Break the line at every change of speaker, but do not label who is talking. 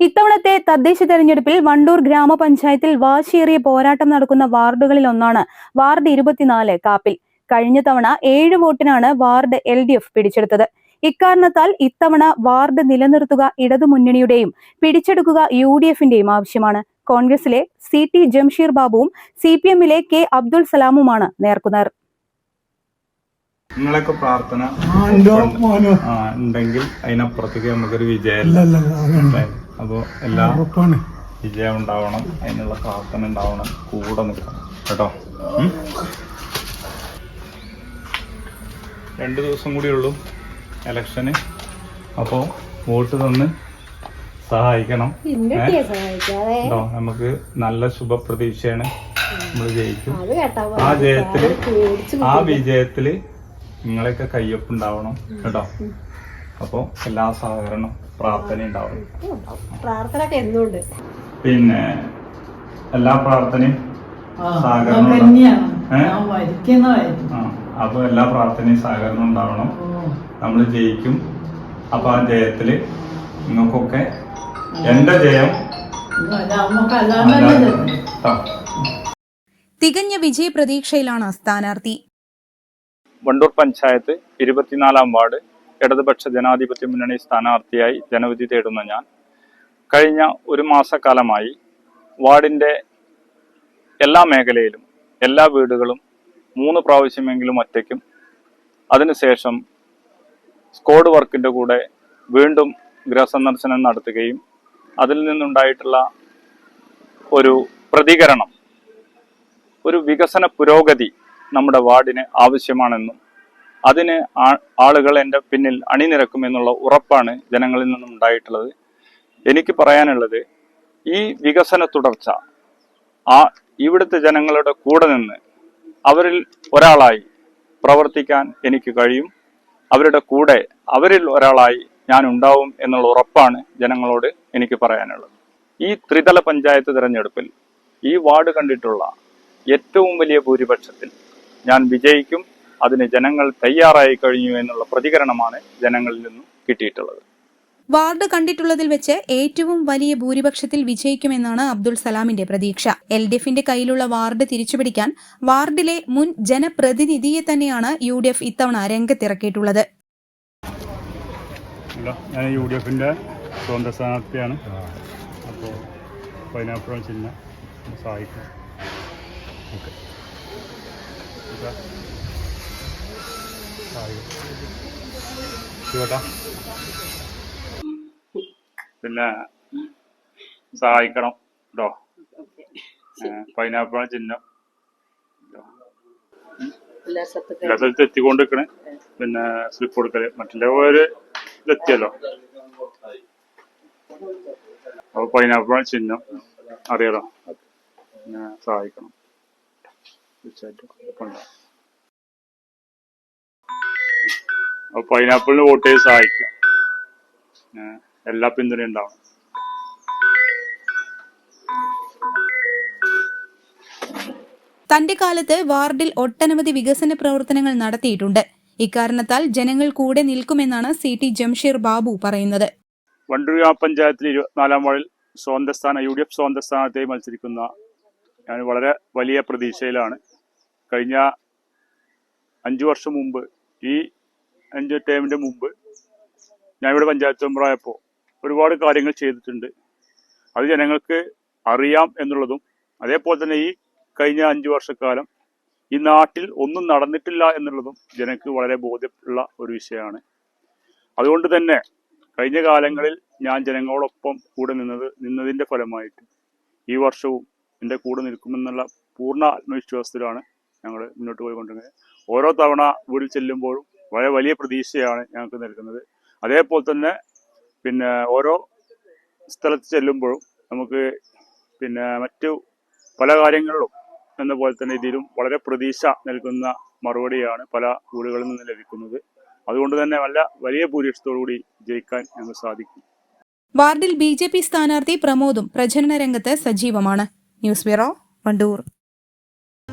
ഇത്തവണത്തെ തദ്ദേശ തെരഞ്ഞെടുപ്പിൽ വണ്ടൂർ ഗ്രാമപഞ്ചായത്തിൽ വാശിയേറിയ പോരാട്ടം നടക്കുന്ന വാർഡുകളിൽ ഒന്നാണ് വാർഡ് ഇരുപത്തിനാല് കാപ്പിൽ. കഴിഞ്ഞ തവണ ഏഴ് വോട്ടിനാണ് വാർഡ് എൽ ഡി എഫ് പിടിച്ചെടുത്തത്. ഇക്കാരണത്താൽ ഇത്തവണ വാർഡ് നിലനിർത്തുക ഇടതുമുന്നണിയുടെയും പിടിച്ചെടുക്കുക യു ഡി എഫിന്റെയും ആവശ്യമാണ്. കോൺഗ്രസിലെ സി ടി ജംഷീർ ബാബുവും സി പി എമ്മിലെ കെ അബ്ദുൾ സലാമുമാണ് നേർക്കുനേർ.
നിങ്ങളൊക്കെ പ്രാർത്ഥന. ഉണ്ടെങ്കിൽ അതിനപ്പുറത്തേക്ക് നമുക്കൊരു വിജയം
ഇല്ല ഇല്ല അതുണ്ട്
അപ്പോൾ എല്ലാ
ഉറപ്പാണ്.
വിജയം ഉണ്ടാവണം അതിനുള്ള പ്രാർത്ഥന ഉണ്ടാവണം. കൂടെ നിൽക്കണം. കേട്ടോ? രണ്ട് ദിവസം കൂടി ഉള്ളൂ ഇലക്ഷന്. അപ്പോൾ വോട്ട് തന്ന് സഹായിക്കണം? കേട്ടോ? നമുക്ക് നല്ല ശുഭപ്രതീക്ഷയാണ് നമ്മൾ ജയിക്കും. ആ ജയത്തിൽ ആ വിജയത്തിൽ നിങ്ങളെയൊക്കെ കയ്യൊപ്പുണ്ടാവണം. കേട്ടോ? അപ്പോൾ എല്ലാ സഹകരണം പ്രാർത്ഥന ഉണ്ടാവും
പ്രാർത്ഥന എന്തുണ്ട്
പിന്നെ എല്ലാ പ്രാർത്ഥനയും സഹകരണം അപ്പൊ എല്ലാ പ്രാർത്ഥനയും സഹകരണം ഉണ്ടാവണം. നമ്മൾ ജയിക്കും. അപ്പൊ ആ ജയത്തിൽ നിങ്ങൾക്കൊക്കെ എന്റെ ജയം.
തികഞ്ഞ വിജയ പ്രതീക്ഷയിലാണ് സ്ഥാനാർത്ഥി.
വണ്ടൂർ പഞ്ചായത്ത് ഇരുപത്തിനാലാം വാർഡ് ഇടതുപക്ഷ ജനാധിപത്യ മുന്നണി സ്ഥാനാർത്ഥിയായി ജനവിധി തേടുന്ന ഞാൻ കഴിഞ്ഞ ഒരു മാസക്കാലമായി വാർഡിന്റെ എല്ലാ മേഖലയിലും എല്ലാ വീടുകളും മൂന്ന് പ്രാവശ്യമെങ്കിലും ഒറ്റയ്ക്കും. അതിനുശേഷം സ്കോഡ് വർക്കിന്റെ കൂടെ വീണ്ടും ഗൃഹസന്ദർശനം നടത്തുകയും അതിൽ നിന്നുണ്ടായിട്ടുള്ള ഒരു പ്രതികരണം ഒരു വികസന പുരോഗതി നമ്മുടെ വാർഡിന് ആവശ്യമാണെന്നും അതിന് ആളുകൾ എന്റെ പിന്നിൽ അണിനിരക്കുമെന്നുള്ള ഉറപ്പാണ് ജനങ്ങളിൽ നിന്നും ഉണ്ടായിട്ടുള്ളത്. എനിക്ക് പറയാനുള്ളത് ഈ വികസന തുടർച്ച ആ ഇവിടുത്തെ ജനങ്ങളുടെ കൂടെ നിന്ന് അവരിൽ ഒരാളായി പ്രവർത്തിക്കാൻ എനിക്ക് കഴിയും. അവരുടെ കൂടെ അവരിൽ ഒരാളായി ഞാൻ ഉണ്ടാവും എന്നുള്ള ഉറപ്പാണ് ജനങ്ങളോട് എനിക്ക് പറയാനുള്ളത്. ഈ ത്രിതല പഞ്ചായത്ത് തിരഞ്ഞെടുപ്പിൽ ഈ വാർഡ് കണ്ടിട്ടുള്ള ഏറ്റവും വലിയ ഭൂരിപക്ഷത്തിൽ ഞാൻ വിജയിക്കും. അതിന് ജനങ്ങൾ തയ്യാറായി കഴിഞ്ഞു എന്നുള്ള പ്രതികരണമാണ് ജനങ്ങളിൽ നിന്നും കിട്ടിയിട്ടുള്ളത്.
വാർഡ് കണ്ടിട്ടുള്ളതിൽ വെച്ച് ഏറ്റവും വലിയ ഭൂരിപക്ഷത്തിൽ വിജയിക്കുമെന്നാണ് അബ്ദുൾ സലാമിന്റെ പ്രതീക്ഷ. എൽ ഡി എഫിന്റെ കയ്യിലുള്ള വാർഡ് തിരിച്ചുപിടിക്കാൻ വാർഡിലെ മുൻ ജനപ്രതിനിധിയെ തന്നെയാണ് യു ഡി എഫ് ഇത്തവണ രംഗത്തിറക്കിയിട്ടുള്ളത്.
ഞാൻ യു ഡി എഫിന്റെ സ്വന്തം സ്ഥാനാർത്ഥിയാണ് അപ്പോൾ ചിഹ്നം സഹായിക്കും. ഓക്കെ. പിന്നെ സഹായിക്കണം കേട്ടോ പൈനാപ്പിളാണ് ചിഹ്നം.
എല്ലാ സ്ഥലത്തും
സ്ഥലത്തും എത്തിക്കൊണ്ടിരിക്കണേ. പിന്നെ സ്ലിപ്പ് കൊടുക്കൽ. മറ്റുള്ള ഒരു ഇതെത്തിയല്ലോ. അപ്പൊ പൈനാപ്പിളാണ് ചിഹ്നം. അറിയാലോ. പിന്നെ സഹായിക്കണം. തീർച്ചയായിട്ടും. ഉണ്ടാവും. അപ്പൊ പൈനാപ്പിളിന് വോട്ട് ചെയ്ത് സഹായിക്കാം. എല്ലാ പിന്തുണയും ഉണ്ടാവണം
തന്റെ കാലത്ത് വാർഡിൽ ഒട്ടനവധി വികസന പ്രവർത്തനങ്ങൾ നടത്തിയിട്ടുണ്ട്. ഇക്കാരണത്താൽ ജനങ്ങൾ കൂടെ നിൽക്കുമെന്നാണ് സി ടി ജംഷീർ ബാബു പറയുന്നത്.
വണ്ടൂർ ഗ്രാമപഞ്ചായത്തിൽ ഇരുപത്തിനാലാം വാർഡിൽ സ്വതന്ത്ര സ്ഥാനം യു ഡി എഫ് സ്വതന്ത്ര സ്ഥാനത്തേക്ക് മത്സരിക്കുന്ന ഞാൻ വളരെ വലിയ പ്രതീക്ഷയിലാണ്. കഴിഞ്ഞ അഞ്ചു വർഷം മുമ്പ് ഈ അഞ്ച് ടേമിന്റെ മുമ്പ് ഞാൻ ഇവിടെ പഞ്ചായത്ത് മെമ്പറായപ്പോൾ ഒരുപാട് കാര്യങ്ങൾ ചെയ്തിട്ടുണ്ട്. അത് ജനങ്ങൾക്ക് അറിയാം എന്നുള്ളതും അതേപോലെ തന്നെ ഈ കഴിഞ്ഞ അഞ്ച് വർഷക്കാലം ഈ നാട്ടിൽ ഒന്നും നടന്നിട്ടില്ല എന്നുള്ളതും ജനങ്ങൾക്ക് വളരെ ബോധ്യമുള്ള ഒരു വിഷയമാണ്. അതുകൊണ്ട് തന്നെ കഴിഞ്ഞ കാലങ്ങളിൽ ഞാൻ ജനങ്ങളോടൊപ്പം കൂടെ നിന്നത് നിന്നതിന്റെ ഫലമായിട്ട് ഈ വർഷവും എന്റെ കൂടെ നിൽക്കുമെന്നുള്ള പൂർണ ആത്മവിശ്വാസത്തിലാണ് ഞങ്ങൾ മുന്നോട്ട് പോയിക്കൊണ്ടിരുന്നത് ഓരോ തവണ വീട്ടിൽ ചെല്ലുമ്പോഴും വളരെ വലിയ പ്രതീക്ഷയാണ് ഞങ്ങൾക്ക് നൽകുന്നത്. അതേപോലെ തന്നെ പിന്നെ ഓരോ സ്ഥലത്ത് ചെല്ലുമ്പോഴും നമുക്ക് പിന്നെ മറ്റു
പല കാര്യങ്ങളിലും എന്ന പോലെ തന്നെ ഇതിലും വളരെ പ്രതീക്ഷ നൽകുന്ന മറുപടിയാണ് പല വീടുകളിൽ നിന്ന് ലഭിക്കുന്നത്. അതുകൊണ്ട് തന്നെ നല്ല വലിയ ഭൂരിപക്ഷത്തോടുകൂടി ജയിക്കാൻ ഞങ്ങൾക്ക് സാധിക്കും.
വാർഡിൽ ബി ജെ പി സ്ഥാനാർത്ഥി പ്രമോദും പ്രചരണ രംഗത്ത് സജീവമാണ്. News bureau Wandoor.